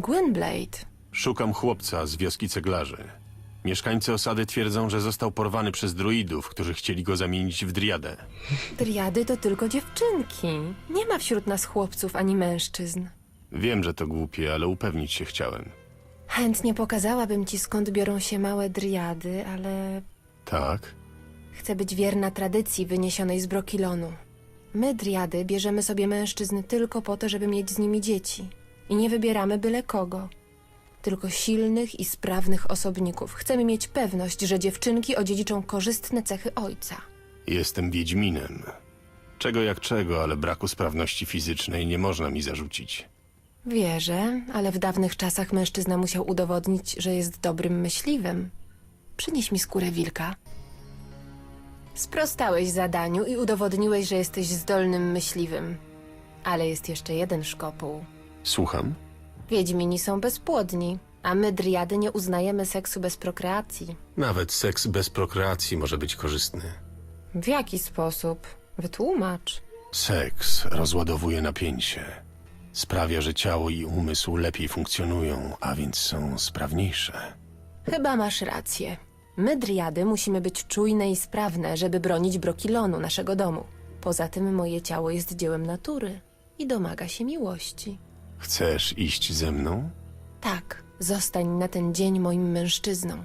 Gwynblade. Szukam chłopca z wioski ceglarzy. Mieszkańcy osady twierdzą, że został porwany przez druidów, którzy chcieli go zamienić w driadę. Driady to tylko dziewczynki. Nie ma wśród nas chłopców ani mężczyzn. Wiem, że to głupie, ale upewnić się chciałem. Chętnie pokazałabym ci skąd biorą się małe driady, ale Tak? chcę być wierna tradycji wyniesionej z Brokilonu. My, driady, bierzemy sobie mężczyzn tylko po to, żeby mieć z nimi dzieci. I nie wybieramy byle kogo. Tylko silnych i sprawnych osobników. Chcemy mieć pewność, że dziewczynki odziedziczą korzystne cechy ojca. Jestem Wiedźminem. Czego jak czego, ale braku sprawności fizycznej nie można mi zarzucić. Wierzę, ale w dawnych czasach mężczyzna musiał udowodnić, że jest dobrym myśliwym. Przynieś mi skórę wilka. Sprostałeś zadaniu i udowodniłeś, że jesteś zdolnym myśliwym. Ale jest jeszcze jeden szkopuł. Słucham? Wiedźmini są bezpłodni, a my, driady, nie uznajemy seksu bez prokreacji. Nawet seks bez prokreacji może być korzystny. W jaki sposób? Wytłumacz. Seks rozładowuje napięcie. Sprawia, że ciało i umysł lepiej funkcjonują, a więc są sprawniejsze. Chyba masz rację. My, driady, musimy być czujne i sprawne, żeby bronić Brokilonu, naszego domu. Poza tym moje ciało jest dziełem natury i domaga się miłości. Chcesz iść ze mną? Tak, zostań na ten dzień moim mężczyzną.